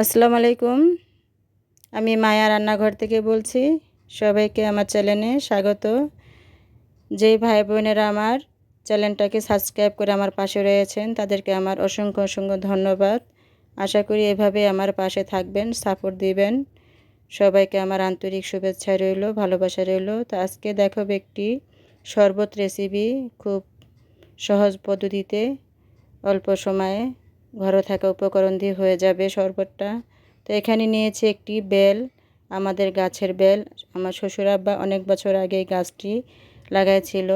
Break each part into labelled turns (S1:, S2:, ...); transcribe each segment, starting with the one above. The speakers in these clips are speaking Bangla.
S1: আসসালামু আলাইকুম। আমি মায়া রান্নাঘর থেকে বলছি, সবাইকে আমার চ্যানেলে স্বাগত। যেই ভাই বোনেরা আমার চ্যানেলটাকে সাবস্ক্রাইব করে আমার পাশে রয়েছেন, তাদেরকে আমার অসংখ্য অসংখ্য ধন্যবাদ। আশা করি এভাবে আমার পাশে থাকবেন, সাপোর্ট দিবেন। সবাইকে আমার আন্তরিক শুভেচ্ছা রইল, ভালোবাসা রইল। তো আজকে দেখো একটি শরবত রেসিপি খুব সহজ পদ্ধতিতে, অল্প সময়ে। ঘরে থাকা উপকরণ দিয়ে হয়ে যাবে শরবতটা। তো এখানে নিয়েছি একটি বেল, আমাদের গাছের বেল। আমার শ্বশুর আব্বা অনেক বছর আগে এই গাছটি লাগাইছিল।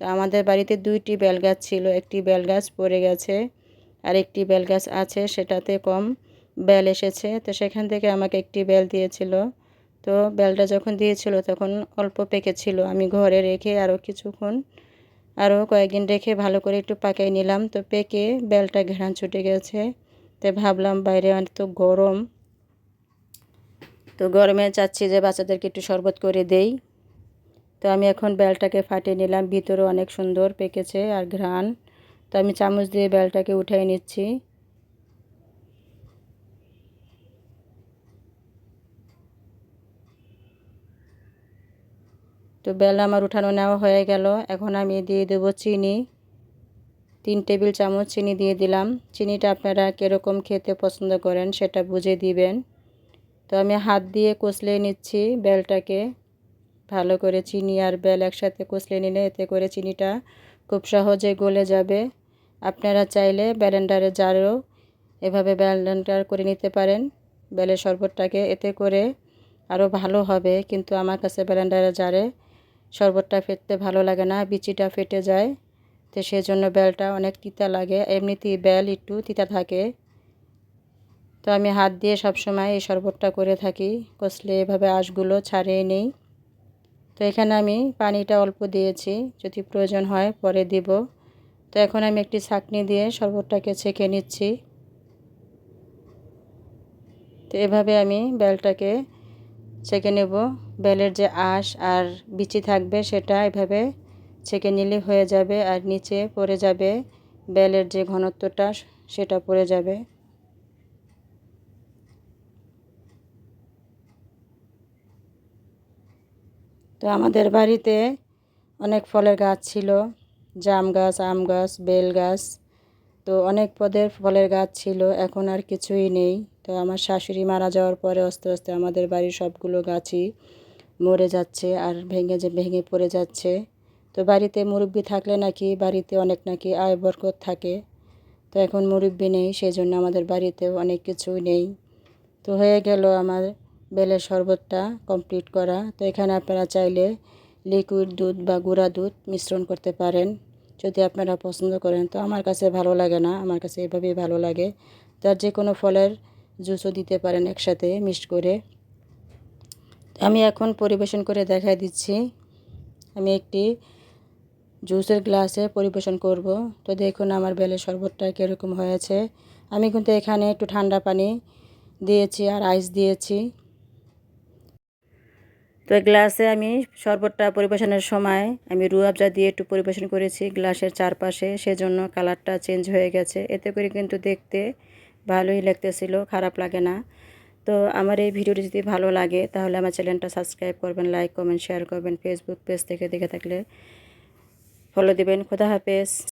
S1: তো আমাদের বাড়িতে দুইটি বেল গাছ ছিল, একটি বেল গাছ পড়ে গেছে আর একটি বেল গাছ আছে, সেটাতে কম বেল এসেছে। তো সেখান থেকে আমাকে একটি বেল দিয়েছিল। তো বেলটা যখন দিয়েছিল তখন অল্প পেকেছিল। আমি ঘরে রেখে আরও কিছুক্ষণ আরও কয়েকদিন রেখে ভালো করে একটু পাকাই নিলাম। তো পেকে বেলটা ঘেরান ছুটে গেছে। তো ভাবলাম বাইরে অনেক তো গরম। তো গরমে চাচ্ছি যে বাচ্চাদেরকে একটু শরবত করে দেই। তো আমি এখন বেলটাকে ফাটিয়ে নিলাম। ভিতরে অনেক সুন্দর পেকেছে আর ঘ্রাণ। তো আমি চামচ দিয়ে বেলটাকে উঠাই নিচ্ছি। তো বেল আমার উঠানো নেওয়া হয়ে গেল। এখন আমি দিয়ে দেবো চিনি। তিন টেবিল চামচ চিনি দিয়ে দিলাম। চিনিটা আপনারা কীরকম খেতে পছন্দ করেন সেটা বুঝে দিবেন। তো আমি হাত দিয়ে কষলে নিচ্ছি বেলটাকে। ভালো করে চিনি আর বেল একসাথে কষলে নিলে এতে করে চিনিটা খুব সহজে গলে যাবে। আপনারা চাইলে ব্যালেন্ডারে জারও এভাবে ব্যালেন্ডার করে নিতে পারেন। বেলের শরবতটাকে এতে করে আরও ভালো হবে। কিন্তু আমার কাছে ব্যালেন্ডারে জারে শরবতটা ফেটতে ভালো লাগে না, বিচিটা ফেটে যায়। তো সেই জন্য বেলটা অনেক তিতা লাগে, এমনিতেই বেল একটু তিতা থাকে। তো আমি হাত দিয়ে সবসময় এই শরবতটা করে থাকি, কষলে এভাবে আঁশগুলো ছাড়িয়ে নেই। তো এখানে আমি পানিটা অল্প দিয়েছি, যদি প্রয়োজন হয় পরে দিব। তো এখন আমি একটি ছাকনি দিয়ে শরবতটাকে ছেঁকে নিচ্ছি। তো এভাবে আমি বেলটাকে ছেঁকে নেব। বেলের যে আঁশ আর বিচি থাকবে সেটা এভাবে ছেঁকে নিলে হয়ে যাবে আর নিচে পড়ে যাবে। বেলের যে ঘনত্বটা সেটা পড়ে যাবে। তো আমাদের বাড়িতে অনেক ফলের গাছ ছিল, জাম গাছ, আম গাছ, বেল গাছ, তো অনেক পদের ফলের গাছ ছিল, এখন আর কিছুই নেই। তো আমার শাশুড়ি মারা যাওয়ার পরে আস্তে আস্তে আমাদের বাড়ির সবগুলো গাছই মরে যাচ্ছে আর ভেঙে যে ভেঙে পড়ে যাচ্ছে। তো বাড়িতে মুরব্বি থাকলে নাকি বাড়িতে অনেক নাকি আয় বরকত থাকে। তো এখন মুরব্বি নেই সেই জন্য আমাদের বাড়িতেও অনেক কিছুই নেই। তো হয়ে গেল আমার বেলের শরবতটা কমপ্লিট করা। তো এখানে আপনারা চাইলে লিকুইড দুধ বা গুঁড়া দুধ মিশ্রণ করতে পারেন, যদি আপনারা পছন্দ করেন। তো আমার কাছে ভালো লাগে না, আমার কাছে এভাবেই ভালো লাগে। তার যে কোনো ফলের জুসও দিতে পারেন একসাথে মিক্সড করে। আমি এখন পরিবেশন করে দেখাই দিচ্ছি। আমি একটি জুসের গ্লাসে পরিবেশন করব। তো দেখুন আমার বেলের শরবতটা কীরকম হয়েছে। আমি কিন্তু এখানে একটু ঠান্ডা পানি দিয়েছি আর আইস দিয়েছি। তো গ্লাসে আমি শরবতটা পরিবেশনের সময় আমি রু রুয়াবজা দিয়ে একটু পরিবেশন করেছি গ্লাসের চারপাশে। সেজন্য কালারটা চেঞ্জ হয়ে গেছে। এতে করে কিন্তু দেখতে ভালোই লাগতেছিল, খারাপ লাগে না। তো আমার এই ভিডিওটি যদি ভালো লাগে, তাহলে আমার চ্যানেলটা সাবস্ক্রাইব করবেন, লাইক, কমেন্ট, শেয়ার করবেন ফেসবুক পেজ থেকে দেখে থাকলে। ফলো দেবেন, খোদা হাফেজ।